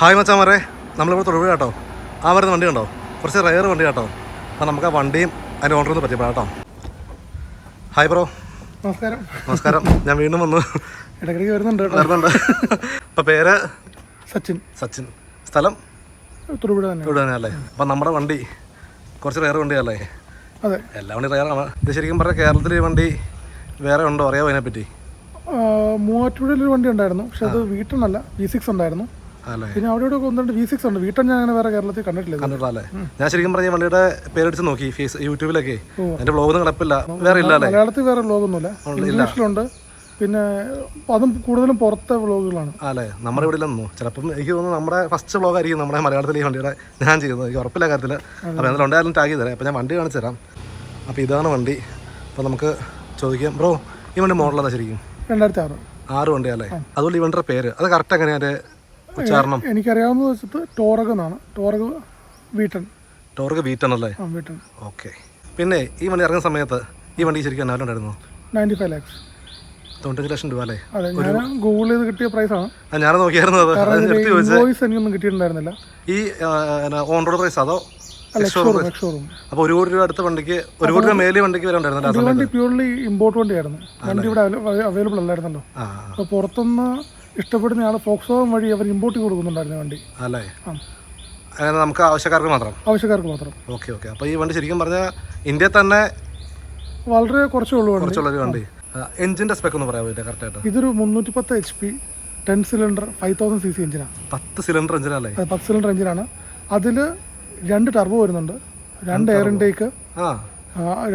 Hi മച്ചാമാരെ നമ്മളിവിടെ തൊടുപുഴ കേട്ടോ. ആ വരുന്ന വണ്ടി കണ്ടോ? കുറച്ച് റയർ വണ്ടി കേട്ടോ. അപ്പം നമുക്ക് ആ വണ്ടിയും അതിന്റെ ഓണർ ഒന്ന് പറ്റിയപ്പോൾ കേട്ടോ. ഹായ് ബ്രോ നമസ്കാരം. നമസ്കാരം. ഞാൻ വീണ്ടും വന്നു. ഇടയ്ക്കിടയ്ക്ക് വരുന്നുണ്ട് വരുന്നുണ്ട്. അപ്പം പേര്? സച്ചിൻ. സച്ചിൻ. സ്ഥലം? തൊടുപുഴ തന്നെ. തൊടുപുഴ തന്നെ അല്ലേ? അപ്പം നമ്മുടെ വണ്ടി കുറച്ച് റയർ വണ്ടിയല്ലേ അതെ. എല്ലാ വണ്ടി റയറാണ് ഇത് ശരിക്കും പറഞ്ഞാൽ കേരളത്തിൽ ഈ വണ്ടി വേറെ ഉണ്ടോ? അറിയാമോ അതിനെപ്പറ്റി മൂവാറ്റുപുഴയിലൊരു മൂവാറ്റുപുഴയിൽ ഒരു വണ്ടി ഉണ്ടായിരുന്നു. പക്ഷെ അത് വീട്ടിൽ നിന്നല്ല. വി സിക്സ് ഉണ്ടായിരുന്നു. പിന്നെ അവിടെ ഇവിടെ ഒന്നുണ്ട് വി സിക്സ് ഉണ്ട് വീട്ടിൽ ഞാൻ അങ്ങനെ വേറെ കേരളത്തിൽ കണ്ടിട്ടില്ല കണ്ടിട്ടില്ല അല്ലേ? ഞാൻ ശരിക്കും പറഞ്ഞ വള്ളിയുടെ വണ്ടിയുടെ പേരടിച്ച് നോക്കി ഫേസ് യൂട്യൂബിലൊക്കെ. എന്റെ ബ്ലോഗൊന്നും കിടപ്പില്ല. വേറെ ഇല്ല അല്ലേ? മലയാളത്തിൽ വേറെ ബ്ലോഗൊന്നുമില്ല ഇംഗ്ലീഷിലുണ്ട്. പിന്നെ അതും കൂടുതലും പുറത്തെ വ്ളോഗുകളാണ് അല്ലേ? നമ്മുടെ ഇവിടെ ഒന്നും ചിലപ്പം എനിക്ക് തോന്നുന്നു നമ്മുടെ ഫസ്റ്റ് വ്ളോഗ് ആയിരിക്കും നമ്മുടെ മലയാളത്തിൽ ഈ വണ്ടിയുടെ ഞാൻ ചെയ്യുന്നത്. എനിക്ക് ഉറപ്പില്ല കാര്യത്തിൽ അപ്പോൾ എന്തായാലും ഉണ്ടായാലും ടാഗ് ചെയ്ത് തരാം അപ്പോൾ ഞാൻ വണ്ടി കാണിച്ചു തരാം. അപ്പോൾ ഇതാണ് വണ്ടി. അപ്പോൾ നമുക്ക് ചോദിക്കാം. ബ്രോ ഈ വണ്ടി മോഡലാണ് ശരിക്കും? രണ്ടായിരത്തി ആറ്. ആറ് വണ്ടിയല്ലേ അതുകൊണ്ട് ഈ വണ്ടിയുടെ പേര്. അത് കറക്റ്റ് എങ്ങനെയാണ് ഉച്ചാരണം. എനിക്കറിയാവുന്നത് വെച്ചിട്ട് ടോറഗ് എന്നാണ്. ടോറഗ് വീട്ടൻ. ടോർക്ക് വീട്ടൺ അല്ലേ? വീട്ടൻ. ഓക്കെ. പിന്നെ ഈ വണ്ടി ഇറങ്ങുന്ന സമയത്ത് ഈ വണ്ടി ശരിക്കും എന്നാലും ഉണ്ടായിരുന്നു? നയന്റി ഫൈവ് ലാക്സ് തൊണ്ണൂറ്റഞ്ച് ലക്ഷം രൂപ അല്ലേ? ഗൂഗിൾ ചെയ്ത് കിട്ടിയ പ്രൈസാണ് ഞാൻ നോക്കിയായിരുന്നു എനിക്കൊന്നും കിട്ടിയിട്ടുണ്ടായിരുന്നില്ല. ഈ ഓൺ റോഡ് പ്രൈസ് അതോ? ഒരു കോടി രൂപ അടുത്ത വണ്ടിക്ക് ഒരു കോടി രൂപ മേലെ വണ്ടിക്ക് വരെ പ്യൂർലി ഇമ്പോർട്ട് വണ്ടിയായിരുന്നു. വണ്ടി ഇവിടെ അവൈലബിൾ അല്ലായിരുന്നല്ലോ. പുറത്തുനിന്ന് ഇഷ്ടപ്പെടുന്ന ആൾ ഫോക്സോൺ വഴി അവർ ഇമ്പോർട്ട് ചെയ്ത് കൊടുക്കുന്നുണ്ടായിരുന്നു വണ്ടി. അല്ലേ അങ്ങനെ നമുക്ക് ആവശ്യക്കാർക്ക് മാത്രം? ആവശ്യക്കാർക്ക് മാത്രം. Okay okay. അപ്പോൾ ഈ വണ്ടി ശരിക്കും പറഞ്ഞാൽ ഇന്ത്യ തന്നെ വളരെ കുറച്ചേ ഉള്ളൂ വണ്ടി. കുറച്ചുള്ളൊരു വണ്ടി. എഞ്ചിന്റെ സ്പെക്ക് ഒന്ന് പറയാൻ പറ്റില്ല കറക്റ്റായിട്ട് ഇതൊരു മുന്നൂറ്റി പത്ത് H P ten cylinder five thousand C C എഞ്ചിനാണ് പത്ത് സിലിണ്ടർ എഞ്ചിനല്ലേ പത്ത് സിലിണ്ടർ എഞ്ചിനാണ് അതിൽ രണ്ട് ടർബോ വരുന്നുണ്ട്. രണ്ട് എയർ ഇൻടേക്ക്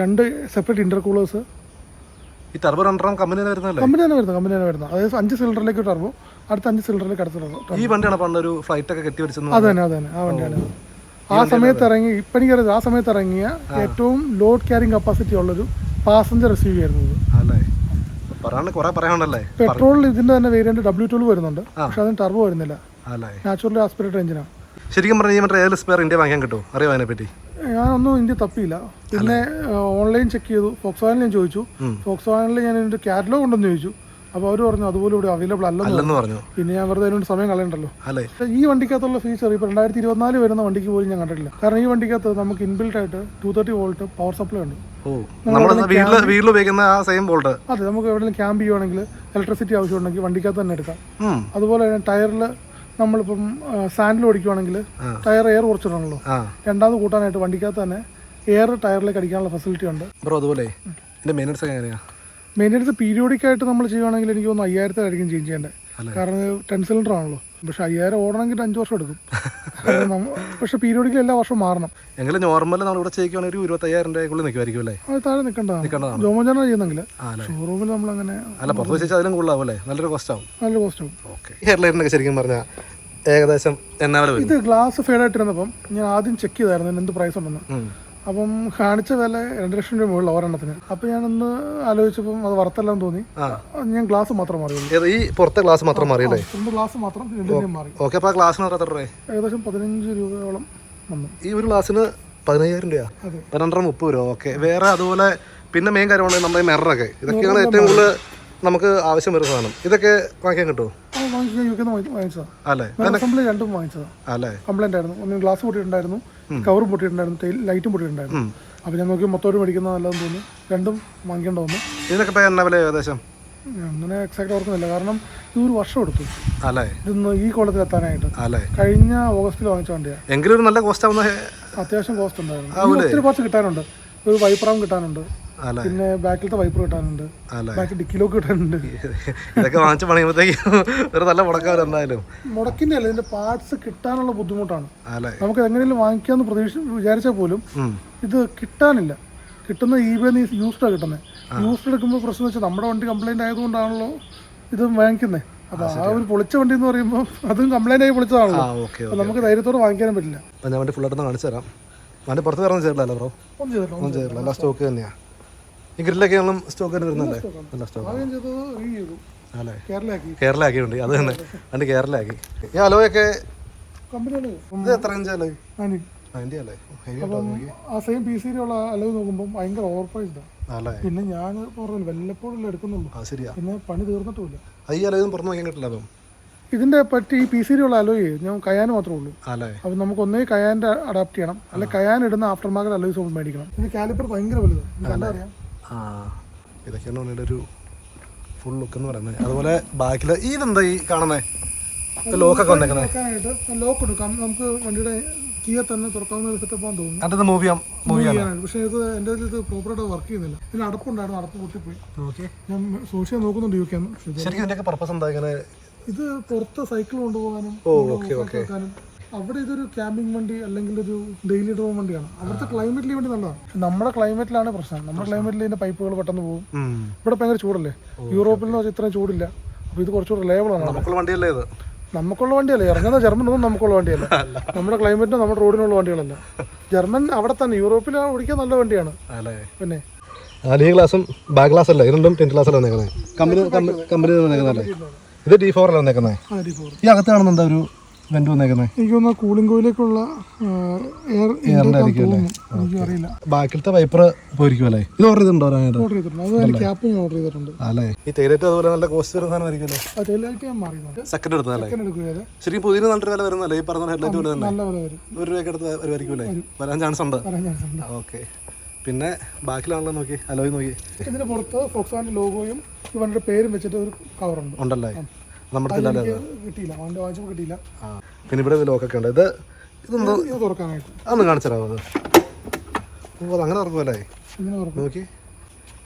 രണ്ട് സെപ്പറേറ്റ് ഇന്റർകൂളേഴ്സ് ഈ ടർബോ രണ്ടെണ്ണം കമ്പനി തന്നെ വരുന്നല്ലേ കമ്പനി തന്നെ വരുന്നത് കമ്പനി തന്നെ വരുന്നത്. അതായത് അഞ്ച് സിലിണ്ടറിലേക്ക് ടർബോ അടുത്ത അഞ്ച് സിലിണ്ടറിലേക്ക് അടുത്ത ടർബോ ഈ വണ്ടിയാണ് പണ്ട് ഒരു ഫ്ലൈറ്റ് ഒക്കെ കെട്ടി വരച്ചത് അത് തന്നെ അത് തന്നെ ആ വണ്ടിയാണ്. ആ സമയത്ത് ഇറങ്ങി ഇപ്പം എനിക്കറിയാം ആ സമയത്ത് ഇറങ്ങിയ ഏറ്റവും ലോഡ് ക്യാരിങ് കപ്പാസിറ്റി ഉള്ളൊരു പാസഞ്ചർ റിസീവ് അല്ലേ പറയാണ്ട് കുറെ പറയാനുണ്ടല്ലേ? പെട്രോളിൽ ഇതിന്റെ തന്നെ വേരിയന്റ് ഡബ്ല്യൂ ട്വൽവ് വരുന്നുണ്ട്. പക്ഷെ അതിന് ടർബോ വരുന്നില്ല. അല്ലേ നാച്ചുറലി ആസ്പിറേറ്റഡ് എഞ്ചിനാണ് ശരിക്കും പറഞ്ഞാൽ ഈ മറ്റേ ഏത് സ്പെയർ ഇന്ത്യ വാങ്ങിക്കാൻ കിട്ടുമോ? അറിയോ അതിനെപ്പറ്റി? ഞാനൊന്നും ഇന്ത്യ തപ്പിയില്ല. പിന്നെ ഓൺലൈൻ ചെക്ക് ചെയ്തു. ഫോക്സ് വാനിൽ ഞാൻ ചോദിച്ചു ഫോക്സ് വാനിൽ ഞാൻ ഇതിന്റെ കാറ്റലോഗ് ഉണ്ടെന്ന് ചോദിച്ചു. അപ്പൊ അവർ പറഞ്ഞു അതുപോലെ ഇവിടെ അവൈലബിൾ അല്ലെന്ന് പറഞ്ഞു. പിന്നെ ഞാൻ വെറുതെ അതിനോട് സമയം കളയണ്ടല്ലോ. അല്ലേ? ഈ വണ്ടിക്കകത്തുള്ള ഫീച്ചർ ഇപ്പൊ രണ്ടായിരത്തി ഇരുപത്തിനാല് വരുന്ന വണ്ടിക്ക് പോലും ഞാൻ കണ്ടിട്ടില്ല. കാരണം ഈ വണ്ടിക്കകത്ത് നമുക്ക് ഇൻബിൽറ്റ് ആയിട്ട് two thirty volt power supply ഉണ്ട്. അതെ നമുക്ക് എവിടെയെങ്കിലും ക്യാമ്പ് ചെയ്യുവാണെങ്കിൽ ഇലക്ട്രിസിറ്റി ആവശ്യമുണ്ടെങ്കിൽ വണ്ടിക്കകത്ത് തന്നെ എടുക്കാം. അതുപോലെ തന്നെ ടയറിൽ നമ്മളിപ്പം സാൻഡിൽ ഓടിക്കുവാണെങ്കിൽ ടയർ എയർ കുറച്ചിടണല്ലോ. രണ്ടാമത് കൂട്ടാനായിട്ട് വണ്ടിക്കകത്ത് തന്നെ എയർ ടയറിലേക്ക് അടിക്കാനുള്ള ഫെസിലിറ്റി ഉണ്ട്. ബ്രോ അതുപോലെ മെയിനൻസ് എങ്ങനെയാ? പീരിയോഡിക് ആയിട്ട് നമ്മൾ ചെയ്യുവാണെങ്കിൽ എനിക്ക് തോന്നുന്നു അയ്യായിരത്തിലായിരിക്കും ചേഞ്ച് ചെയ്യേണ്ടത് കാരണം ടെൻ സിലിണ്ടർ ആണല്ലോ. പക്ഷെ അയ്യായിരം ഓടണമെങ്കിൽ അഞ്ച് വർഷം എടുക്കും. പക്ഷെ പീരിയോഡിക്കലി എല്ലാ വർഷവും മാറണം. എങ്കിലും നോർമൽ നമ്മൾ ഇവിടെ ചെയ്യുകയാണെങ്കിൽ ഒരു ഇരുപത്തയ്യായിരം രൂപയ്ക്കുള്ളിൽ നിൽക്കുമായിരിക്കും അല്ലേ? അത് താഴെ നിൽക്കേണ്ടതാണ്. ജോമോജാന ചെയ്യുന്നെങ്കിൽ ഷോറൂമിൽ നമ്മൾ നമ്മളങ്ങനെ അല്ല പുറത്ത് വെച്ചാൽ അതിലും കൂടുതലാവും അല്ലേ? നല്ലൊരു കോസ്റ്റ് ആവും. നല്ല ആവും. ഓക്കെ ഹെയർലൈറ്റിനൊക്കെ ശരിക്കും പറഞ്ഞാൽ ഏകദേശം എന്നാ ഇത് ഗ്ലാസ് ഫെയ്ഡായിട്ടിരുന്നപ്പം ഞാൻ ആദ്യം ചെക്ക് ചെയ്തായിരുന്നു എന്ത് പ്രൈസ് ഉണ്ടെന്ന്. അപ്പം കാണിച്ച വില രണ്ട് ലക്ഷം രൂപ മുകളിൽ ഒരെണ്ണത്തിന്. ഞാൻ ഒന്ന് ആലോചിച്ചപ്പം അത് വറുത്തെല്ലാം തോന്നി. ഞാൻ ഗ്ലാസ് മാത്രം മാറിയുള്ളൂ ഈ പുറത്തെ ഗ്ലാസ് മാത്രം മാറിയല്ലേ ഗ്ലാസ് മാത്രം മാറി. ഓക്കെ എത്ര രൂപ ഏകദേശം പതിനഞ്ച് രൂപയോളം വന്നു. ഈ ഒരു ഗ്ലാസ്സിന് പതിനയ്യായിരം രൂപ. പന്ത്രണ്ടര മുപ്പത് രൂപ. ഓക്കെ വേറെ അതുപോലെ പിന്നെ മെയിൻ കാര്യമാണ് നമ്മുടെ മിററൊക്കെ ഇതൊക്കെയാണ് ഏറ്റവും കൂടുതൽ നമുക്ക് ആവശ്യം വരുന്ന സാധനം. ഇതൊക്കെ വാങ്ങിക്കാൻ കിട്ടുമോ? അസംബ്ലി രണ്ടും വാങ്ങിച്ചതാണ് കംപ്ലൈന്റ് ആയിരുന്നു. ഒന്ന് ഗ്ലാസ് പൊട്ടിയിട്ടുണ്ടായിരുന്നു. കവറും പൊട്ടിയിട്ടുണ്ടായിരുന്നു. ലൈറ്റും പൊട്ടിയിട്ടുണ്ടായിരുന്നു. അപ്പോൾ ഞാൻ നോക്കി മൊത്തം ഒരു മേടിക്കുന്ന നല്ലതെന്ന് തോന്നി. രണ്ടും വാങ്ങിക്കേണ്ട വന്നു. ഇതിനൊക്കെ എന്നാ വില ഏകദേശം? അങ്ങനെ എക്സാക്ട് ഓർക്കുന്നില്ല. കാരണം ഇത് ഒരു വർഷം എടുത്തു. ഇതൊന്ന് ഈ കോളത്തിൽ എത്താനായിട്ട്. കഴിഞ്ഞ ഓഗസ്റ്റിൽ വാങ്ങിച്ച വണ്ടിയാണ് എങ്കിലും നല്ല കോസ്റ്റ് അത്യാവശ്യം കോസ്റ്റ് ഉണ്ടായിരുന്നു. ഒത്തിരി കുറച്ച് കിട്ടാനുണ്ട്. ഒരു വൈപ്പറാം കിട്ടാനുണ്ട്. പിന്നെ ബാക്കിലത്തെ വൈപ്പർ കിട്ടാനുണ്ട്. ബാക്കി ഡിക്കിലോക്ക് കിട്ടാനുണ്ട്. ഇതൊക്കെ വാങ്ങിച്ച് പണിയുമ്പോഴത്തേക്കും ഒരു നല്ല എന്തായാലും. മുടക്കിന്റെ അല്ല ഇതിന്റെ പാർട്സ് കിട്ടാനുള്ള ബുദ്ധിമുട്ടാണ്. നമുക്ക് എങ്ങനെയും വാങ്ങിക്കാന്ന് പ്രതീക്ഷ വിചാരിച്ചാൽ പോലും ഇത് കിട്ടാനില്ല. കിട്ടുന്ന ഈബേന്ന് യൂസ്ഡാണ് കിട്ടുന്നത് യൂസ്ഡ് എടുക്കുമ്പോൾ പ്രശ്നം വെച്ചാൽ നമ്മുടെ വണ്ടി കംപ്ലൈന്റ് ആയതുകൊണ്ടാണല്ലോ ഇത് വാങ്ങിക്കുന്നത് അപ്പോൾ ആ ഒരു പൊളിച്ച വണ്ടി എന്ന് പറയുമ്പോൾ അതും കംപ്ലൈന്റ് ആയി പൊളിച്ചതാണല്ലോ. നമുക്ക് ധൈര്യത്തോടെ വാങ്ങിക്കാനും പറ്റില്ല. ഞാൻ വണ്ടി ഫുള്ളായിട്ടൊന്ന് കാണിച്ചു തരാം. വണ്ടി പുറത്ത് കയറുന്ന ചേരില്ലല്ലോ ബ്രോ ഒന്നും ചേരില്ല ഒന്നും ചേരില്ല എല്ലാ സ്റ്റോക്ക് തന്നെയാണ് ഈ ഗ്രില്ലൊക്കെ ആണെങ്കിലും സ്റ്റോക്ക് തന്നെ വരുന്നല്ലേ നല്ല സ്റ്റോക്ക് അല്ലേ? കേരള ആക്കിയിട്ടുണ്ട് അത് തന്നെ. വണ്ടി കേരള ആക്കി ഈ അലോയൊക്കെ ഇത് എത്ര ഇഞ്ച് ആനി അതിന്റെ അല്ലേ? ആ സെയിം പി സിയിലുള്ള അലവ് നോക്കുമ്പോൾ ഭയങ്കര ഓവർ പ്രൈസ്ഡാണ് പിന്നെ ഞാൻ പറഞ്ഞു വല്ലപ്പോഴല്ലേ എടുക്കുന്നുള്ളൂ. ശരിയാ. പിന്നെ പണി തീർന്നിട്ടുമില്ല. അലയൊന്നും പുറത്ത് നോക്കാൻ കിട്ടില്ല അപ്പം? ഇതിന്റെ പറ്റി ഈ പി സിയിലുള്ള അലോയ് ഞാൻ കയാൻ മാത്രമേ ഉള്ളൂ. അപ്പൊ നമുക്ക് ഒന്നേ കയാന്റെ അഡാപ്റ്റ് ചെയ്യണം. അല്ലെ കയാൻ ഇടുന്ന ആഫ്റ്റർ മാർക്കറ്റ് അലോയ്സ് നമ്മൾ മേടിക്കണം. ഇത് കാലിപ്പർ ഭയങ്കര വലുതാണ്. കണ്ടാ അറിയാം ആ ഇതൊക്കെയാണ് വണ്ടിയുടെ ഒരു ഫുൾ ലുക്ക് എന്ന് പറയുന്നത്. അതുപോലെ ബാക്കിൽ ഇതെന്താ ഈ കാണുന്നേ? ലോക്കൊക്കെ വന്നേക്കുന്നത് ലോക്ക് എടുക്കാം. നമുക്ക് വണ്ടിയുടെ കീയെ തന്നെ തുറക്കാവുന്ന ഒരു സെറ്റപ്പ് തോന്നുന്നു. അതിന്റെ മൂവ് ചെയ്യാം മൂവ് ചെയ്യാം പക്ഷേ ഇത് എന്റെ ഇത് പ്രോപ്പറായിട്ട് വർക്ക് ചെയ്യുന്നില്ല. ഇതിന് അടപ്പുണ്ടായിരുന്നു. അടപ്പ് പൊട്ടിപ്പോയി. ഓക്കെ ഞാൻ സൂക്ഷിച്ച് നോക്കുന്നുണ്ട് യു കെ ശരിക്കും ഇതിന്റെയൊക്കെ പർപ്പസ് എന്താ? ഇങ്ങനെ ഇത് പുറത്ത് സൈക്കിൾ കൊണ്ടുപോകാനും ഓ ഓക്കെ ഓക്കെ അവിടെ ഇതൊരു ക്യാമ്പിംഗ് വണ്ടി അല്ലെങ്കിൽ ഒരു ഡെയിലി ഡ്രോൺ വണ്ടിയാണ്. അവിടുത്തെ ക്ലൈമറ്റിൽ വേണ്ടി നല്ലതാണ്. നമ്മുടെ ക്ലൈമറ്റിലാണ് പ്രശ്നം. നമ്മുടെ ക്ലൈമറ്റിൽ ഇതിന്റെ പൈപ്പുകൾ പെട്ടെന്ന് പോകും. ഇവിടെ ഭയങ്കര ചൂടല്ലേ? യൂറോപ്പിൽ നിന്ന് ഇത്രയും ചൂടില്ല. അപ്പൊ ഇത് കുറച്ചുകൂടെ റിലയബിൾ ആണ് നമുക്കുള്ള വണ്ടിയല്ലേ ഇത്? നമുക്കുള്ള വണ്ടിയല്ലേ. ഇറങ്ങുന്ന ജർമ്മൻ ഒന്നും നമുക്കുള്ള വണ്ടിയല്ല. നമ്മുടെ ക്ലൈമറ്റിനും നമ്മുടെ റോഡിനുള്ള വണ്ടികളല്ല. ജർമ്മൻ അവിടെ തന്നെ യൂറോപ്പിൽ ഓടിക്കാൻ നല്ല വണ്ടിയാണ്. പിന്നെ? ലീ ഗ്ലാസും ബാക്ക് ഗ്ലാസ് അല്ല രണ്ടും ഗ്ലാസ്സല്ല വന്നേക്കുന്നത് കമ്പനി കമ്പനി വന്നേക്കുന്നല്ലേ ഇത് ഡി ഫോർ അല്ല വന്നേക്കുന്നത് ഈ അകത്ത് കാണുന്നുണ്ടോ ഒരു വെന്റ് വന്നേക്കുന്നത് എനിക്ക് തോന്നുന്നു കൂളിംഗ് കോയിലേക്കുള്ള എയർ തോന്നുന്നു. എനിക്ക് അറിയില്ല ബാക്കിലത്തെ വൈപ്പർ പോയിരിക്കും അല്ലേ? ഇത് ഓർഡർ ചെയ്തിട്ടുണ്ടോ ഓർഡർ ചെയ്തിട്ടുണ്ട്. അത് അതിന് ക്യാപ്പ് ഞാൻ ഓർഡർ ചെയ്തിട്ടുണ്ട്. അല്ലേ? ഈ തേയിലറ്റ് അതുപോലെ നല്ല കോസ്റ്റ് വരുന്ന സാധനമായിരിക്കുമല്ലേ ആ ടെയിലായിട്ട് ഞാൻ മാറിയുന്നുണ്ട് സെക്കൻഡ് എടുത്തതല്ലേ ശരിക്കും പുതിയ നല്ലൊരു വില വരുന്നല്ലേ ഈ പറഞ്ഞ ഹെഡ്ലൈറ്റ് പോലെ തന്നെ. നല്ല ഒരു രൂപയ്ക്ക് അടുത്ത് വരുമായിരിക്കും അല്ലേ? വരാൻ ചാൻസ് ഉണ്ട്. ഓക്കെ പിന്നെ ബാക്കിലാണല്ലോ നോക്കി അലോയ് നോക്കി. ഇതിന് പുറത്ത് ലോഗോയും ഇവരുടെ പേരും വെച്ചിട്ട് ഒരു കവർ ഉണ്ട്. ഉണ്ടല്ലേ? നമ്മുടെ കിട്ടിയില്ല. അവന്റെ വാങ്ങിച്ചപ്പോൾ കിട്ടിയില്ല. പിന്നെ ഇവിടെ ലോക്കൊക്കെ ഉണ്ട്. ഇത് ഇതെന്തോ ഇത് തുറക്കാനായിട്ട്. അതൊന്ന് കാണിച്ചു അത്? ഓ അത് അങ്ങനെ തുറക്കുമല്ലേ? ഇങ്ങനെ തുറക്കും. നോക്കി.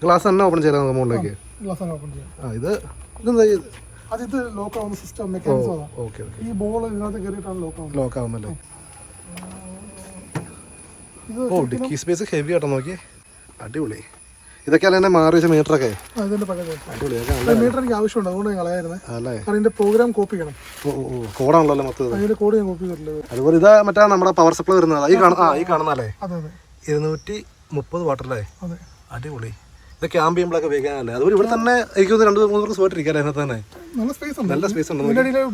ഗ്ലാസ് തന്നെ ഓപ്പൺ ചെയ്താൽ നമുക്ക് മുകളിലേക്ക്. ഗ്ലാസ് ഓപ്പൺ ചെയ്യാം. ആ ഇത് ഇതെന്താ ഇത്? അത് ലോക്ക് ആവുന്ന സിസ്റ്റം മെക്കാനിസം ഓക്കെ ഓക്കെ. ഈ ബോൾ ഇതിനകത്ത് കയറിയിട്ടാണ് ലോക്ക് ആവുന്നത്. ലോക്ക് ആവുന്നല്ലേ? ഓ. ഡിക്കി സ്പേസ് ഹെവി ആട്ടോ നോക്കി. അടിപൊളി. ഇതൊക്കെ അല്ല എന്നെ മാറി വെച്ച മീറ്ററൊക്കെ? ആ, ഇതിന്റെ പഴയ മീറ്റർ. എനിക്ക് ആവശ്യമുണ്ട് അതുകൊണ്ട് ഞാൻ കളയായിരുന്നേ. അല്ലേ? കാരണം ഇതിന്റെ പ്രോഗ്രാം കോപ്പി ചെയ്യണം. കോടാണല്ലോ മൊത്തം അതിന്റെ കോഡ് ഞാൻ കോപ്പി ചെയ്തിട്ടുള്ളത് അതുപോലെ ഇതാ മറ്റേ നമ്മുടെ പവർ സപ്ലൈ വരുന്നത്. ഈ കാണുന്ന ആ ഈ കാണുന്നല്ലേ ഇരുന്നൂറ്റി മുപ്പത് വാട്ടറല്ലേ അതെ. അടിപൊളി. ഇത് ക്യാമ്പ് ചെയ്യുമ്പോഴൊക്കെ ഉപയോഗിക്കാനല്ലേ അതുപോലെ ഇവിടെ തന്നെ എനിക്ക് രണ്ട് മൂന്ന് ദിവസം സുഖമായിട്ടിരിക്കാം അതിനകത്ത് തന്നെ? നല്ല സ്പേസ് ഉണ്ട്. നല്ല സ്പേസ് ഉണ്ട്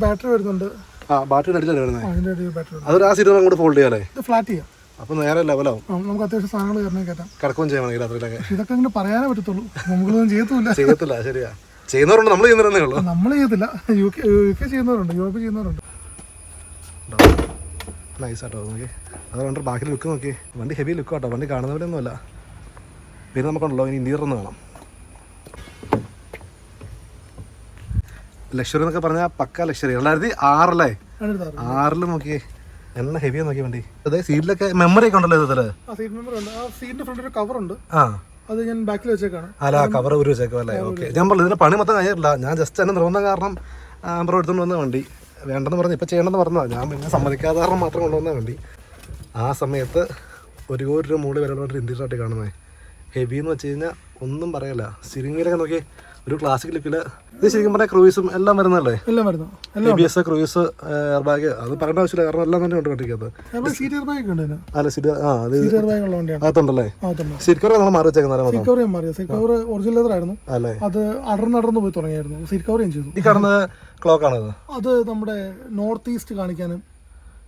ബാറ്ററി വരുന്നുണ്ട്. ആ ബാറ്ററി അടിയിലാണ് വരുന്നത് അതൊരു ആ സീറ്റ് അങ്ങോട്ട് ഫോൾഡ് ചെയ്യാല്ലേ ഫ്ലാറ്റ് ചെയ്യാം. അപ്പൊ നേരെ ലെവലാവും നമുക്ക് അത്യാവശ്യം സാധനങ്ങൾ കയറണേ കയറ്റാം. കിടക്കുകയും ചെയ്യണം രാത്രിയിലൊക്കെ. ഇതൊക്കെ അങ്ങനെ പറയാനേ പറ്റത്തുള്ളൂ. നമുക്കൊന്നും ചെയ്യത്തില്ല ചെയ്യത്തില്ല ശരിയാ. ചെയ്യുന്നവരുണ്ട് നമ്മൾ ചെയ്യുന്നവരെന്നേ ഉള്ളൂ. നമ്മൾ ചെയ്യത്തില്ല. യു കെ യു കെ ചെയ്യുന്നവരുണ്ട് യൂറോപ്പ് ചെയ്യുന്നവരുണ്ട്. നൈസ് ആട്ടോ നോക്കി. അതുകൊണ്ട് ബാക്കി ലുക്ക് നോക്കി. വണ്ടി ഹെവി ലുക്ക് കേട്ടോ വണ്ടി കാണുന്ന പോലെ ഒന്നുമല്ല പിന്നെ നമുക്കുണ്ടല്ലോ ഇനി ഇന്ത്യയിൽ നിന്ന് കാണാം ലക്ഷറി എന്നൊക്കെ പറഞ്ഞാൽ പക്ക ലക്ഷറി. രണ്ടായിരത്തി ആറല്ലേ ആറിൽ നോക്കിയേ. എണ്ണ ഹെവിയാ നോക്കിയ വണ്ടി അതെ സീറ്റിലൊക്കെ മെമ്മറി ഒക്കെ ഉണ്ടല്ലോ ഇതിൽ ആ സീറ്റ് നമ്പർ ഉണ്ട്. ആ സീറ്റിന്റെ ഫ്രണ്ടിൽ ഒരു കവർ ഉണ്ട്. ആ. അത് ഞാൻ ബാക്കിൽ വെച്ചേക്കാണ്. അല്ല കവർ ഒരു വെച്ചേക്കും അല്ലേ? ഓക്കെ ഞാൻ പറഞ്ഞു ഇതിന്റെ പണി മൊത്തം കഴിഞ്ഞിട്ടില്ല. ഞാൻ ജസ്റ്റ് എന്നെ നിർബന്ധം കാരണം ആംബർ എടുത്തുകൊണ്ട് വന്ന വണ്ടി. വേണ്ടെന്ന് പറഞ്ഞു ഇപ്പം ചെയ്യണമെന്ന് പറഞ്ഞതാണ് ഞാൻ പിന്നെ സമ്മതിക്കാതെ കാരണം മാത്രം കൊണ്ടുവന്ന വണ്ടി. ആ സമയത്ത് ഒരു കോടി രൂപ മൂടി വരെയുള്ള ഇന്ത്യയിലായിട്ട് കാണുന്നത് ഹെവി എന്ന് വെച്ച് കഴിഞ്ഞാൽ ഒന്നും പറയല്ല. സിരിങ്ങിലൊക്കെ നോക്കി ഒരു ക്ലാസിക് ലുക്കിൽ ഇത് ശരിക്കും പറഞ്ഞാൽ ക്രൂയിസും എല്ലാം വരുന്നല്ലേ എല്ലാം വരുന്നു. A B S cruise airbag അത് പറയേണ്ട ആവശ്യമില്ല. കാരണം എല്ലാം തന്നെ ഉണ്ട് വണ്ടിക്കകത്ത് സീറ്റ് എയർ ബാഗ് ഉണ്ട് അല്ല സിറ്റി ആ അത് എയർ ബാഗ് ഉള്ള വണ്ടിയാണ്. അകത്തുണ്ട്. സീറ്റ് കവർ നമ്മൾ മാറി വെച്ചേക്കുന്ന മൊത്തം. സീറ്റ് കവർ ഞാൻ സീറ്റ് കവർ ഒറിജിനൽ ലെതർ ആയിരുന്നു. അല്ലേ? അത് അടർന്നടർന്ന് പോയി തുടങ്ങിയായിരുന്നു. സീറ്റ് കവർ ചെയ്തു. ഈ കാണുന്നത് ക്ലോക്ക് ആണത് അത് നമ്മുടെ നോർത്ത് ഈസ്റ്റ് കാണിക്കാനും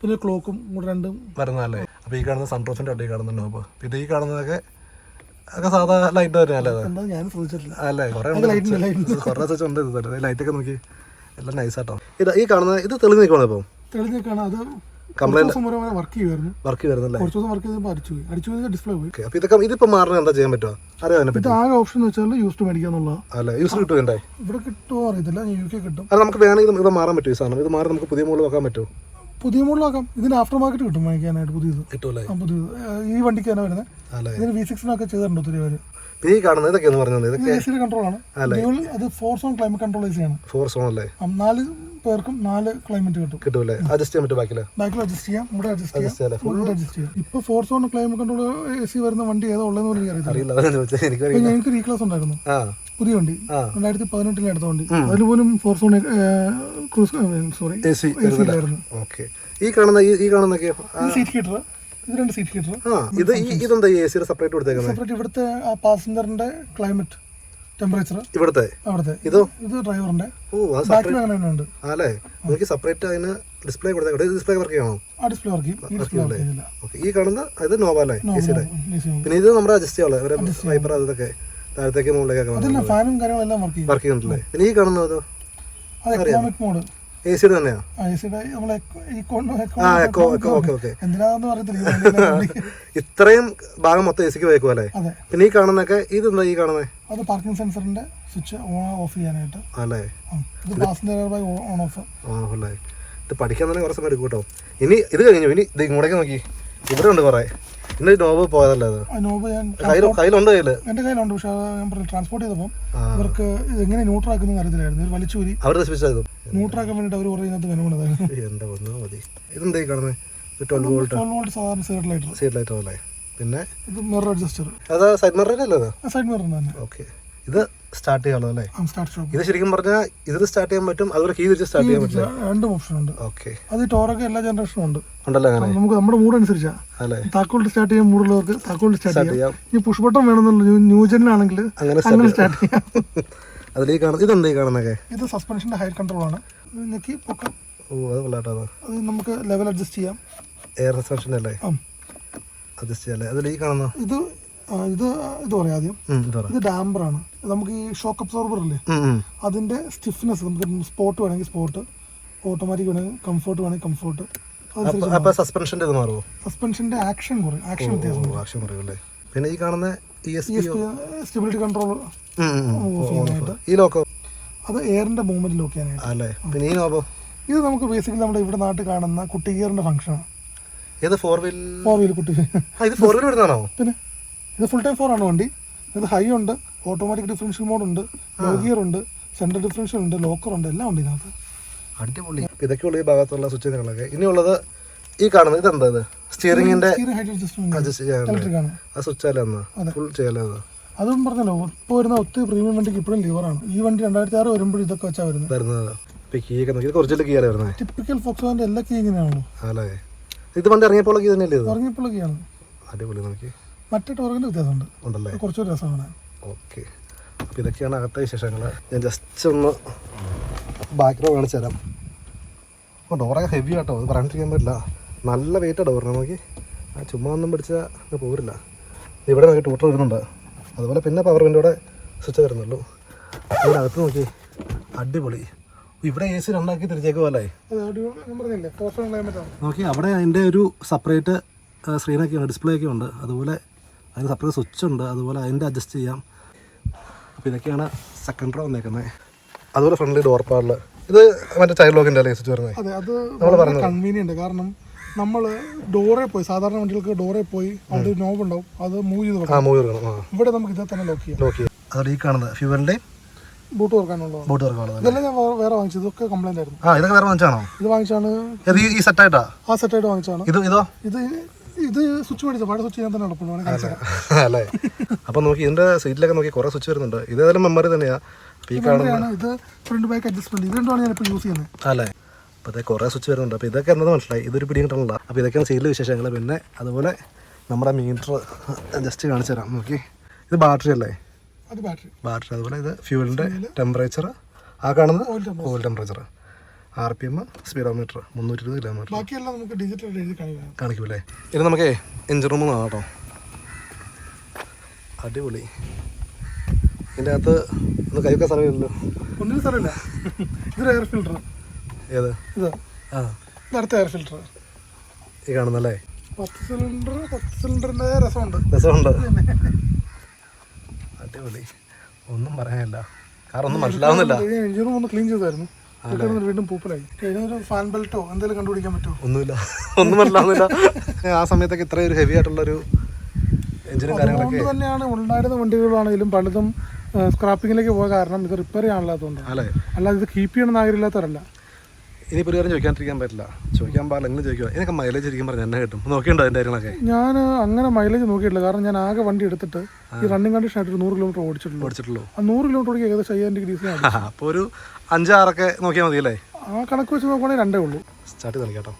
പിന്നെ ക്ലോക്കും കൂടെ രണ്ടും വരുന്നതല്ലേ? അപ്പോൾ ഈ കാണുന്ന സൺറൂഫിന്റെ അടി കാണുന്നുണ്ടോ അപ്പോൾ പിന്നെ ഈ കാണുന്നതൊക്കെ ഒക്കെ സാധാ ലൈറ്റ് അത്? എന്താ ഞാൻ ശ്രദ്ധിച്ചിട്ടില്ല. അല്ലേ കുറേ അത് കുറേ സെച്ച് ഉണ്ട് ഇത്. ലൈറ്റൊക്കെ നോക്കി. എല്ലാം നൈസാട്ടോ ഇത് ഈ കാണുന്നത് ഇത് തെളിഞ്ഞ് നിൽക്കണം ഇപ്പം? അത് ഓക്കെ അപ്പോൾ ഇതൊക്കെ ഇതിപ്പോൾ മാറണം എന്താ ചെയ്യാൻ പറ്റുമോ അറിയാം ആകെ ഓപ്ഷൻ വെച്ചാൽ യൂസ് ടു മേടിക്കുക എന്നുള്ളതാണ് അല്ലേ യൂസ് കിട്ടുമോ ഇവിടെ കിട്ടുമോ അറിയത്തില്ല. യു കെ കിട്ടും. അത് നമുക്ക് വേണമെങ്കിൽ ഇത് മാറാൻ പറ്റും ഈ സാധനം. ഇത് മാറി നമുക്ക് പുതിയ മോഡൽ വെക്കാൻ പറ്റുമോ പുതിയ മോഡലാക്കാം ഇതിന് ആഫ്റ്റർ മാർക്കറ്റ് കിട്ടും വാങ്ങിക്കാനായിട്ട് പുതിയത്. കിട്ടുമല്ലേ ആ പുതിയത്. ഈ വണ്ടിക്ക് തന്നെ വരുന്നത് ഇതിന് വി സിക്സിനൊക്കെ ചെയ്തിട്ടുണ്ട് ഒത്തിരി പേര് ഈ കാണുന്നത് ഇതൊക്കെയെന്ന് പറഞ്ഞത് ഇത് ഇതൊക്കെ എ സിയുടെ കൺട്രോളാണ് ഡ്യുവൽ അത് four zone climate control A സിയാണ് four zone അല്ലേ? നാല് പേർക്കും നാല് ക്ലൈമറ്റ് കിട്ടും. കിട്ടുമല്ലേ അഡ്ജസ്റ്റ് ചെയ്യാൻ പറ്റും ബാക്കിൽ ബാക്കിൽ അഡ്ജസ്റ്റ് ചെയ്യാം. ഇവിടെ അഡ്ജസ്റ്റ് ചെയ്യാം. ഫുൾ അഡ്ജസ്റ്റ് ചെയ്യാം. ഇപ്പൊ four zone climate control A C വരുന്ന വണ്ടി ഏതാ ഉള്ളതെന്ന് എനിക്ക് അറിയില്ല. ഞങ്ങൾക്ക് റീ ക്ലാസ് ഉണ്ടായിരുന്നു. ആ. പുതിയ വണ്ടി. രണ്ടായിരത്തി പതിനെട്ടിലെ അടുത്ത വണ്ടി. അതിൽ പോലും four zone cruise sorry A C A സിയിലായിരുന്നു okay. ഈ കാണുന്ന ഈ ഇത് സീറ്റ് ഹീറ്റർ ഇത് രണ്ട് സീറ്റ് ഹീറ്റർ ഇത് ഇതെന്താ എ സിയുടെ സെപ്പറേറ്റ് കൊടുത്തേക്കുന്നത്? സെപ്പറേറ്റ് ഇവിടുത്തെ പാസഞ്ചറിന്റെ ക്ലൈമറ്റ് ടെമ്പറേച്ചർ ഇവിടുത്തെ? അവിടുത്തെ. ഇതോ? ഇത് ഡ്രൈവറിന്റെ ഓ ആ ബാക്കിൽ അങ്ങനെ ഉണ്ട് അല്ലേ നമുക്ക് സെപ്പറേറ്റ് അതിന് ഡിസ്പ്ലേ കൊടുത്തേക്കട്ടെ. ഡിസ്പ്ലേ വർക്ക് ചെയ്യണോ? ആ ഡിസ്പ്ലേ വർക്ക് ചെയ്യും. ഈ കാണുന്ന ഇത് നോവ അല്ലേ? എ സിയുടെ പിന്നെ ഇത് നമ്മുടെ അഡ്ജസ്റ്റ് ചെയ്യാനുള്ള വൈബർ അതൊക്കെ താഴത്തേക്ക് മുകളിലേക്ക് ഫാനും കാര്യങ്ങളെല്ലാം വർക്ക് ചെയ്യും വർക്ക് ചെയ്യുന്നുണ്ടല്ലേ പിന്നെ ഈ കാണുന്നത് അത് എക്കണോമിക് മോഡ് എ സിയുടെ തന്നെയാ. ഇത്രയും ഭാഗം മൊത്തം എ സിക്ക് വയ്ക്കും അല്ലേ? പിന്നെ ഈ കാണുന്നൊക്കെ ഇതെന്താ ഈ കാണുന്നത് അത് പാർക്കിംഗ് സെൻസറിന്റെ സ്വിച്ച് ഓൺ ഓഫ് ചെയ്യാനായിട്ട്. അല്ലേ ഓൺ ഓഫ് അല്ലേ? ഇത് പഠിക്കാൻ തന്നെ കുറച്ച് സമയം എടുക്കും കേട്ടോ. ഇനി ഇത് കഴിഞ്ഞു ഇനി ഇത് ഇങ്ങോട്ടേക്ക് നോക്കി. ഇവിടെ ഉണ്ട് കുറേ. ഇന്ന് നോബ് പോയതല്ലേ അത്? നോബ് ഞാൻ കയ്യിലുണ്ട് കയ്യിൽ? എന്റെ കയ്യിലുണ്ട് പക്ഷെ ഞാൻ പറഞ്ഞു ട്രാൻസ്പോർട്ട് ചെയ്തപ്പോൾ അവർക്ക് ഇത് എങ്ങനെ ന്യൂട്രാക്കുന്ന അറിയത്തില്ലായിരുന്നു ഒരു വലിച്ചൂരി. അവർ നശിപ്പിച്ചത് ന്യൂട്രാക്കാൻ വേണ്ടിട്ട് അവർ പറയുന്നത് വിനമുള്ളതായിരുന്നു എന്താ ഒന്നും മതി. ഇതെന്താ ഈ കാണുന്നത് ട്വൽവ് വോൾട്ട് ട്വൽവ് വോൾട്ട് സാധാരണ ലൈറ്റർ സീറ്റ് അല്ലേ പിന്നെ? ഇത് മിറർ അഡ്ജസ്റ്റർ അത് സൈഡ് മിററല്ലേ അത്? സൈഡ് മിറർ തന്നെ. ഓക്കെ ഇത് സ്റ്റാർട്ട് ചെയ്യാനുള്ളത് അല്ലേ? സ്റ്റാർട്ട് ഇത് ശരിക്കും പറഞ്ഞാൽ ഇതിൽ സ്റ്റാർട്ട് ചെയ്യാൻ പറ്റും അതുപോലെ കീ വെച്ച് സ്റ്റാർട്ട് ചെയ്യാൻ പറ്റില്ല. രണ്ട് ഓപ്ഷൻ ഉണ്ട്. ഓക്കെ അത് ടോറൊക്കെ എല്ലാ ജനറേഷനും ഉണ്ട്. ഉണ്ടല്ലോ അങ്ങനെ. നമുക്ക് നമ്മുടെ മൂഡ് അനുസരിച്ചാ. അല്ലേ? താക്കോൾ സ്റ്റാർട്ട് ചെയ്യാൻ മൂടുള്ളവർക്ക് താക്കോൾ സ്റ്റാർട്ട് ചെയ്യാം. ഈ പുഷ് ബട്ടൺ വേണമെന്നുള്ള ന്യൂ ജെനിലാണെങ്കിൽ അങ്ങനെ സ്റ്റാർട്ട് ചെയ്യാം. അതിൽ ഈ കാണുന്നത് ഇതെന്താ ഈ കാണുന്നൊക്കെ ഇത് സസ്പെൻഷന്റെ ഹയർ കൺട്രോൾ ആണ്. ഞെക്കി പൊക്കം. ഓ അത് കൊള്ളാട്ടോ അത്. നമുക്ക് ലെവൽ അഡ്ജസ്റ്റ് ചെയ്യാം. എയർ സസ്പെൻഷൻ അല്ലേ. അഡ്ജസ്റ്റ് ചെയ്യാം അല്ലേ? അതിൽ ഈ കാണുന്ന ഇത് ഇത് ഇത് പറയാം ആദ്യം. ഇത് ഡാംബറാണ് ആണ്. നമുക്ക് ഈ ഷോക്ക് അബ്സോർബർ ഉം. അതിന്റെ സ്റ്റിഫ്നെസ് നമുക്ക് സ്പോർട്ട് വേണമെങ്കിൽ സ്പോർട്ട് ഓട്ടോമാറ്റിക് വേണമെങ്കിൽ കംഫോർട്ട് വേണമെങ്കിൽ കംഫോർട്ട് സസ്പെൻഷന്റെ ഇത് മാറുമോ സസ്പെൻഷന്റെ ആക്ഷൻ കുറയും. ആക്ഷൻ വ്യത്യാസം ആക്ഷൻ പറയൂല്ലേ പിന്നെ ഈ കാണുന്ന ഇ എസ് സ്റ്റെബിലിറ്റി കൺട്രോൾ ഈ ലോക്കോ അത് എയറിന്റെ മൂവ്മെന്റ് ലോക്ക് ചെയ്യാനായിട്ട്. അല്ലേ? പിന്നെ ഈ ഇത് നമുക്ക് ബേസിക്കലി നമ്മുടെ ഇവിടെ നാട്ടിൽ കാണുന്ന കുട്ടി ഗിയറിന്റെ ഫംഗ്ഷനാണ് ഏത് ഫോർ വീൽ ഫോർ വീൽ കുട്ടി. ഇത് ഫോർ വീൽ വരുന്നതാണോ പിന്നെ ഇത് ഫുൾ ടൈം ഫോർ ആണ് വണ്ടി. ഇത് ഹൈ ഉണ്ട്. ഓട്ടോമാറ്റിക് ഡിഫറൻഷ്യൽ മോഡ് ഉണ്ട്. ലോ ഗിയർ ഉണ്ട്. സെൻട്രൽ ഡിഫറൻഷ്യൽ ഉണ്ട്. ലോക്കർ ഉണ്ട്. എല്ലാം ഉണ്ട് ഇതിനകത്ത്. അടിപൊളി. ഇതൊക്കെയുള്ള ഈ ഭാഗത്തുള്ള സ്വിച്ച് സ്വിച്ചുകളൊക്കെ ഇനിയുള്ളത് ഈ കാണുന്നത് ഇതെന്താ ഇത്? സ്റ്റിയറിംഗിന്റെ ആ സ്വിച്ച് ഫുൾ ചെയ്യാലേ അതും. പറഞ്ഞല്ലോ ഇപ്പോൾ വരുന്ന ഒത്തിരി പ്രീമിയം വണ്ടിക്ക് ഇപ്പോഴും ആണ്. ഈ വണ്ടി രണ്ടായിരത്തി ആറ് വരുമ്പോഴും ഇതൊക്കെ വെച്ചാൽ വരുന്നത്. വരുന്നത്. ഇപ്പൊ കീ ഒക്കെ നോക്കി കുറച്ചിട്ട് കീ വരുന്നത്? ടിപ്പിക്കൽ ഫോക്സോന്റെ എല്ലാ കീ ഇങ്ങനെയാണല്ലോ അല്ലേ ഇത് വണ്ടി ഇറങ്ങിയപ്പോൾ കീ തന്നെയല്ലേ ഇത്? കീ ആണ്. അടിപൊളി നോക്കി മറ്റേ ടോറകിന്റെ വ്യത്യാസമുണ്ട്. ഉണ്ടല്ലേ? കുറച്ചൊരു രസമാണ്. ഓക്കെ. അപ്പോൾ ഇതൊക്കെയാണ് അകത്തെ വിശേഷങ്ങൾ ഞാൻ ജസ്റ്റ് ഒന്ന് ബാക്കിലോ കാണിച്ചു തരാം. അപ്പോൾ ഡോറൊക്കെ ഹെവി ആട്ടോ. അത് പറയാണ്ടിരിക്കാൻ പറ്റില്ല. നല്ല വെയിറ്റ് ഡോറിന് നോക്കി. ആ ചുമ്മാ ഒന്നും പിടിച്ചാൽ പോരില്ല. ഇവിടെ നോക്കി ടൂട്ടർ വരുന്നുണ്ട്. അതുപോലെ പിന്നെ പവർ വിൻഡോടെ സ്വിച്ച് വരുന്നുള്ളൂ. അതിനകത്ത് നോക്കി. അടിപൊളി. ഇവിടെ എ സി രണ്ടാക്കി തിരിച്ചേക്കുമല്ലേ നോക്കി അവിടെ അതിന്റെ ഒരു സെപ്പറേറ്റ് സ്ക്രീനൊക്കെ ഉണ്ട് ഡിസ്പ്ലേ ഒക്കെ ഉണ്ട്. അതുപോലെ അതിന് സെപ്പറേറ്റ് സ്വിച്ച് ഉണ്ട്. അതുപോലെ അതിന്റെ അഡ്ജസ്റ്റ് ചെയ്യാം. അപ്പോൾ ഇതൊക്കെയാണ് സെക്കൻഡ് റോ വന്നേക്കുന്നത്. അതുപോലെ ഫ്രണ്ട്ലി ഡോർ പാഡിൽ ഇത് മറ്റേ ചൈൽഡ് ലോക്കിന്റെ അല്ലേ സ്വിച്ച് വരുന്നത്? അതെ അത് നമ്മൾ പറഞ്ഞത്. കൺവീനിയന്റ് കാരണം നമ്മൾ ഡോറെ പോയി സാധാരണ വണ്ടികൾക്ക് ഡോറെ പോയി അവിടെ നോബ് ഉണ്ടാവും. അത് മൂവ് ചെയ്ത് ആ മൂവ് ചെയ്യണം ഇവിടെ നമുക്ക് ഇതേ തന്നെ ലോക്ക് ചെയ്യാം. ലോക്ക് ചെയ്യാം. അതുപോലെ ഈ കാണുന്നത് ഫ്യൂവലിന്റെ ബൂട്ട് തുറക്കാനുള്ളതാണ് ബോട്ട് വർക്കാണത് ഇതെല്ലാം ഞാൻ വേറെ വാങ്ങിച്ചത്. ഇതൊക്കെ കംപ്ലൈന്റ് ആയിരുന്നു. ആ ഇതൊക്കെ വേറെ വാങ്ങിച്ചാണോ ഇത് വാങ്ങിച്ചാണ് ഈ- സെറ്റ് ആയിട്ടാ? ആ സെറ്റായിട്ട് വാങ്ങിച്ചാണ് ഇത് ഇതോ? ഇത് ഇത് സ്വിച്ച് മേടിച്ച? പഴയ സ്വിച്ച് ഞാൻ തന്നെ തരാം. അല്ലേ? അപ്പം നോക്കി ഇതിന്റെ സീറ്റിലൊക്കെ നോക്കി കുറേ സ്വിച്ച് വരുന്നുണ്ട്. ഇതേതായാലും മെമ്മറി തന്നെയാണ് കാണുന്ന ഇത് ഫ്രണ്ട് ബാക്ക് അഡ്ജസ്റ്റ്മെന്റ് ഇത് രണ്ടുമാണ് ഞാൻ ഇപ്പോൾ യൂസ് ചെയ്യുന്നത് അല്ലേ? അപ്പോൾ അതേ കുറേ സ്വിച്ച് വരുന്നുണ്ട്. അപ്പോൾ ഇതൊക്കെ എന്നത് മനസ്സിലായി? ഇതൊരു പിടിയും കിട്ടണില്ല. അപ്പോൾ ഇതൊക്കെയാണ് സീറ്റിലെ വിശേഷങ്ങൾ. പിന്നെ അതുപോലെ നമ്മുടെ മീറ്റർ ജസ്റ്റ് കാണിച്ചു തരാം. നോക്കി. ഇത് ബാറ്ററി അല്ലേ? ബാറ്ററി ബാറ്ററി അതുപോലെ ഇത് ഫ്യൂവലിന്റെ ടെമ്പറേച്ചർ ആ കാണുന്നത് oil temperature R P M speedometer മുന്നൂറ്റി ഇരുപത് കിലോമീറ്റർ. ബാക്കിയെല്ലാം നമുക്ക് ഡിജിറ്റൽ എഴുതി കാണിക്കാം. കാണിക്കൂലേ? ഇനി നമുക്ക് എഞ്ചിൻ റൂം കേട്ടോ. അടിപൊളി. ഇതിന്റെ അകത്ത് ഒന്ന് കൈവക്കാൻ സ്ഥലമില്ലല്ലോ. ഒന്നിനും സ്ഥലമില്ല. ഇതൊരു എയർ ഫിൽട്ടർ ഏത്? ഇത്. ആ. ഇത് അടുത്ത എയർ ഫിൽട്ടർ ഈ കാണുന്നല്ലേ പത്ത് സിലിണ്ടർ പത്ത് സിലിണ്ടറിന്റെ രസമുണ്ട്. രസമുണ്ട്. അടിപൊളി. ഒന്നും പറയാനില്ല. കാരണം ഒന്നും മനസ്സിലാവുന്നില്ല. എഞ്ചിൻ റൂം ഒന്ന് ക്ലീൻ ചെയ്തായിരുന്നു. വീണ്ടും പൂപ്പലായി. ഫാൻ ബെൽറ്റോ എന്തെങ്കിലും കണ്ടുപിടിക്കാൻ പറ്റുമോ ഒന്നുമില്ല. ഒന്നും മനസ്സിലാവുന്നില്ല ആ സമയത്തൊക്കെ ഇത്ര ഒരു ഹെവി ആയിട്ടുള്ളൊരു എഞ്ചിനും കാര്യങ്ങളൊക്കെ തന്നെയാണ് ഉണ്ടായിരുന്ന വണ്ടികളാണെങ്കിലും പലതും സ്ക്രാപ്പിങ്ങിലേക്ക് പോയ കാരണം ഇത് റിപ്പയർ ചെയ്യാനുള്ളതുകൊണ്ട്. അല്ലേ? അല്ലാതെ ഇത് കീപ്പ് ചെയ്യണമെന്ന് ആഗ്രഹമില്ലാത്തവരല്ല. ഇനിയിപ്പോൾ ഒരു കാര്യം ചോദിക്കാണ്ടിരിക്കാൻ പറ്റില്ല. ചോദിക്കാൻ പാടില്ല നിങ്ങൾ ചോദിക്കുക. എനിക്ക് മൈലേജ് ശരിക്കും പറഞ്ഞു എന്നെ കിട്ടും. നോക്കിയുണ്ടോ അതിന്റെ കാര്യങ്ങളൊക്കെ? ഞാൻ അങ്ങനെ മൈലേജ് നോക്കിയിട്ടില്ല. കാരണം ഞാൻ ആകെ വണ്ടി എടുത്തിട്ട് ഈ റണ്ണിങ് കണ്ടീഷൻ ആയിട്ട് ഒരു നൂറ് കിലോമീറ്റർ ഓടിച്ചിട്ടുള്ളൂ. ഓടിച്ചിട്ടുള്ളൂ. ആ നൂറ് കിലോമീറ്റർ ഓടിക്കുക ഏകദേശം അയ്യായിരം ഡിഗ്രി ഡീസൽ അപ്പോൾ ഒരു അഞ്ചാറൊക്കെ നോക്കിയാൽ മതി അല്ലേ ആ കണക്ക് വെച്ച് നോക്കുവാണെങ്കിൽ രണ്ടേ ഉള്ളൂ. സ്റ്റാർട്ട് ചെയ്ത് കേട്ടോ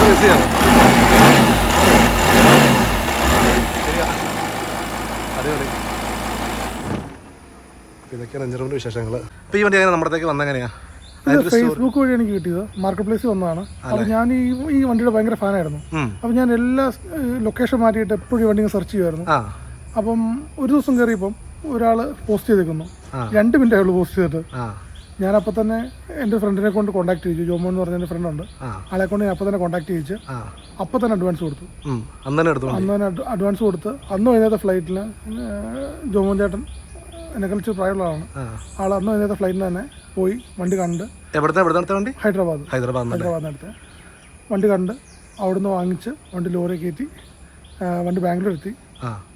അടിപൊളി ഇതൊക്കെയാണ് എഞ്ചിനീയറിന്റെ വിശേഷങ്ങൾ അപ്പോൾ ഈ വണ്ടി എങ്ങനെ നമ്മുടെ അടുത്തേക്ക് വന്നെങ്ങനെയാ? ഇത് ഫേസ്ബുക്ക് വഴി എനിക്ക് കിട്ടിയത്. മാർക്കറ്റ് പ്ലേസിൽ വന്നതാണ് അപ്പോൾ ഞാൻ ഈ ഈ വണ്ടിയുടെ ഭയങ്കര ഫാനായിരുന്നു. അപ്പൊ അപ്പോൾ ഞാൻ എല്ലാ ലൊക്കേഷൻ മാറ്റിയിട്ട് എപ്പോഴും ഈ വണ്ടി സെർച്ച് ചെയ്യുമായിരുന്നു. അപ്പം ഒരു ദിവസം കയറിയപ്പം ഒരാൾ പോസ്റ്റ് ചെയ്തേക്കുന്നു. രണ്ട് മിനിറ്റ് അയാൾ പോസ്റ്റ് ചെയ്തിട്ട്. ഞാൻ ഞാനപ്പോൾ തന്നെ എന്റെ ഫ്രണ്ടിനെ കൊണ്ട് കോൺടാക്ട് ചെയ്തു ജോമോൻ എന്ന് പറഞ്ഞ എന്റെ ഫ്രണ്ട് ഉണ്ട്. ആളെ കൊണ്ട് ഞാൻ അപ്പോൾ തന്നെ കോൺടാക്ട് ചെയ്യിച്ച് അപ്പൊ അപ്പോൾ തന്നെ അഡ്വാൻസ് കൊടുത്തു. അന്ന് തന്നെ എടുത്തോണ്ട് അന്ന് തന്നെ അഡ്വാൻസ് കൊടുത്ത്. അന്ന് വൈകുന്നേരത്തെ ഫ്ലൈറ്റിൽ ജോമോൻ ചേട്ടൻ എന്നെ കളിച്ച് പ്രായമുള്ളതാണ്. ആളാണ് ആൾ അന്ന് വൈകുന്നേരത്തെ ഫ്ലൈറ്റിൽ തന്നെ പോയി വണ്ടി കണ്ട് എവിടുത്തെ എവിടുത്തെ വണ്ടി? ഹൈദരാബാദ്. ഹൈദരാബാദ് ഹൈദരാബാദിനടുത്ത് വണ്ടി കണ്ട് അവിടുന്ന് വാങ്ങിച്ച് വണ്ടി ലോറി കയറ്റി വണ്ടി ബാംഗ്ലൂർ എത്തി.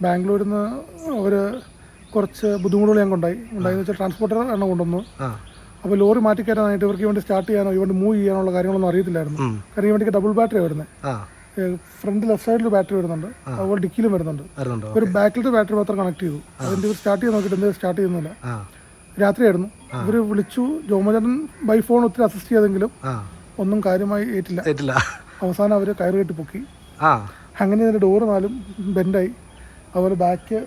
ബാംഗ്ലൂരിൽ നിന്ന് അവർ കുറച്ച് ബുദ്ധിമുട്ടുകൾ ഞാൻ കൊണ്ടായി. ഉണ്ടായെന്ന് വെച്ചാൽ ട്രാൻസ്പോർട്ടർ എണ്ണം കൊണ്ടുവന്നു അപ്പോൾ ലോറി മാറ്റി കയറാനായിട്ട് ഇവർക്ക് ഈ വണ്ടി സ്റ്റാർട്ട് ചെയ്യാനോ ഈ വണ്ടി മൂവ് ചെയ്യാനുള്ള കാര്യങ്ങളൊന്നും അറിയത്തില്ലായിരുന്നു. കാരണം ഈ വണ്ടിക്ക് ഡബിൾ ബാറ്ററി വരുന്നത് ഫ്രണ്ട് ലെഫ്റ്റ് സൈഡിൽ ബാറ്ററി വരുന്നുണ്ട്. അതുപോലെ ഡിക്കിലും വരുന്നുണ്ട്. ഒരു ബാക്കിലത്തെ ബാറ്ററി മാത്രം കണക്ട് ചെയ്തു. അതിന്റെ സ്റ്റാർട്ട് ചെയ്ത് നോക്കിയിട്ട് എന്തെങ്കിലും സ്റ്റാർട്ട് ചെയ്യുന്നില്ല. രാത്രിയായിരുന്നു. ഇവർ വിളിച്ചു ജോമചേട്ടൻ ബൈ ഫോൺ ഒത്തിരി അസിസ്റ്റ് ചെയ്തെങ്കിലും ഒന്നും കാര്യമായി ഏറ്റില്ല. അവസാനം അവർ കയറി കെട്ടി പൊക്കി. അങ്ങനെ ഇതിന്റെ ഡോറ് നാലും ബെൻഡായി അതുപോലെ ബാക്ക്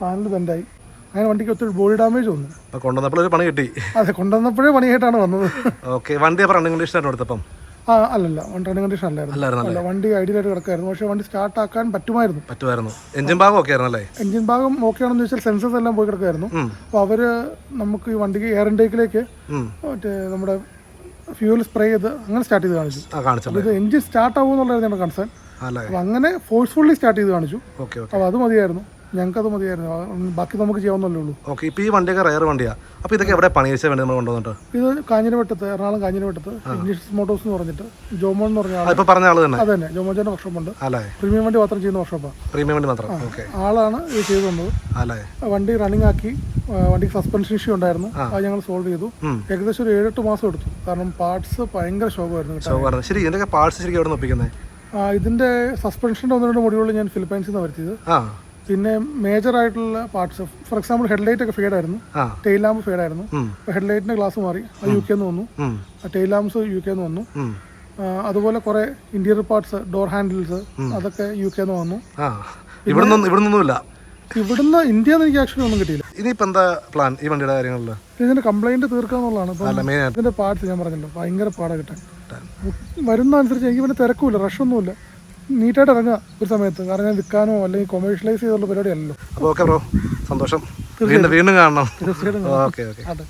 പാനൽ ബെൻഡായി അങ്ങനെ വണ്ടിക്ക് ഒത്തിരി ബോഡി ഡാമേജ് വന്നു. അപ്പൊ കൊണ്ടുവന്നപ്പോൾ ഒരു പണി കിട്ടി. അതെ കൊണ്ടുവന്നപ്പോഴേ പണിയായിട്ടാണ് വന്നത്. ഓക്കെ വണ്ടി കണ്ടീഷൻ എടുത്തപ്പം ആ അല്ലല്ല വൺ റണ്ണിങ് കണ്ടീഷൻ അല്ലായിരുന്നു. അല്ല വണ്ടി ഐഡിയലായിട്ട് കിടക്കായിരുന്നു പക്ഷേ വണ്ടി സ്റ്റാർട്ട് ആക്കാൻ പറ്റുമായിരുന്നു. പറ്റുമായിരുന്നു. എഞ്ചിൻ ഭാഗം ഓക്കെ ആയിരുന്നു അല്ലേ എഞ്ചിൻ ഭാഗം ഓക്കെ ആണെന്ന് ചോദിച്ചാൽ സെൻസസ് എല്ലാം പോയി കിടക്കായിരുന്നു. അപ്പോൾ അവർ നമുക്ക് ഈ വണ്ടിക്ക് എയർ ഇൻടേക്കിലേക്ക്. മറ്റേ നമ്മുടെ ഫ്യൂൽ സ്പ്രേ ചെയ്ത് അങ്ങനെ സ്റ്റാർട്ട് ചെയ്ത് കാണിച്ചു. ഇത് എഞ്ചിൻ സ്റ്റാർട്ട് ആവുമെന്നുള്ളതായിരുന്നു ഞങ്ങളുടെ കൺസേൺ അപ്പൊ അങ്ങനെ ഫോഴ്സ്ഫുള്ളി സ്റ്റാർട്ട് ചെയ്ത് കാണിച്ചു. അപ്പോൾ അത് മതിയായിരുന്നു. ഞങ്ങൾക്ക് അത് മതിയായിരുന്നു ബാക്കി നമുക്ക് ചെയ്യാവുന്നല്ലേ ഉള്ളൂ. ഓക്കെ ഇപ്പോൾ ഈ വണ്ടിയൊക്കെ റയർ വണ്ടിയാ. അപ്പോൾ ഇതൊക്കെ എവിടെ പണിയിച്ച വേണ്ടി നമ്മൾ കൊണ്ടുവന്നിട്ട്? ഇത് കാഞ്ഞിരവട്ടത്ത് എറണാകുളം കാഞ്ഞിരവട്ടത്ത് ഇംഗ്ലീഷ് മോട്ടോഴ്സ് എന്ന് പറഞ്ഞിട്ട് ജോമോൻ എന്ന് പറഞ്ഞ ഇപ്പോൾ പറഞ്ഞ ആൾ തന്നെ? അത് തന്നെ ജോമോജന്റെ വർഷോപ്പുണ്ട് അല്ലേ പ്രീമിയം വണ്ടി മാത്രം ചെയ്യുന്ന വർഷോപ്പാണ് പ്രീമിയം വണ്ടി മാത്രം? ഓക്കെ. ആളാണ് ഇത് ചെയ്തു തന്നത് അല്ലേ വണ്ടി റണ്ണിങ് ആക്കി വണ്ടിക്ക് സസ്പെൻഷൻ ഇഷ്യൂ ഉണ്ടായിരുന്നു. അത് ഞങ്ങൾ സോൾവ് ചെയ്തു. ഏകദേശം ഒരു ഏഴെട്ട് മാസം എടുത്തു. കാരണം പാർട്സ് ഭയങ്കര ശോകമായിരുന്നു സോ ശരി ഇതിന്റെ പാർട്സ് ശരിക്കും എവിടെ നിന്ന് ഇതിന്റെ സസ്പെൻഷൻ ഒന്ന് രണ്ട് മൊഡ്യൂൾ ഞാൻ ഫിലിപ്പൈൻസിൽ നിന്ന് വരുത്തിയത്. പിന്നെ മേജർ ആയിട്ടുള്ള പാർട്സ് ഫോർ എക്സാമ്പിൾ ഹെഡ്ലൈറ്റ് ഒക്കെ ഫേഡ് ആയിരുന്നു. ടെയിൽ ലാമ്പ് ഫേഡ് ആയിരുന്നു. ഹെഡ്ലൈറ്റിന്റെ ഗ്ലാസ് മാറി. അത് യു കെന്ന് വന്നു. ടെയിൽ ലാംസ് യു കെന്ന് വന്നു. അതുപോലെ കുറെ ഇന്റീരിയർ പാർട്സ് ഡോർ ഹാൻഡിൽസ് അതൊക്കെ യു കെന്ന് വന്നു. ഇവിടുന്നൊന്നുമില്ല ഇവിടെ നിന്നും ഇവിടെ ഇവിടുന്ന് ഇന്ത്യ എനിക്ക് ആക്ച്വലി ഒന്നും കിട്ടിയില്ല. ഇനിയിപ്പോ എന്താ പ്ലാൻ ഈ വണ്ടിയുടെ കാര്യങ്ങളിൽ ഇതിന്റെ കംപ്ലൈന്റ് തീർക്കാന്നുള്ളതാണ്. എന്നുള്ളതാണ് ഇതിന്റെ പാർട്സ് ഞാൻ പറഞ്ഞല്ലോ ഭയങ്കര പാടാ കിട്ടാൻ. വരുന്ന അനുസരിച്ച് എനിക്ക് പിന്നെ തിരക്കുമില്ല റഷൊന്നുമില്ല നീറ്റായിട്ട് ഇറങ്ങുക ഒരു സമയത്ത്. കാരണം ഞാൻ വിൽക്കാനോ അല്ലെങ്കിൽ കൊമേഴ്ഷ്യലൈസ് ചെയ്തുള്ള പരിപാടി അല്ലല്ലോ അപ്പോൾ ഓക്കെ ബ്രോ സന്തോഷം വീണ്ടും വീണ്ടും കാണണം. തീർച്ചയായിട്ടും ഓക്കെ ഓക്കെ അതെ.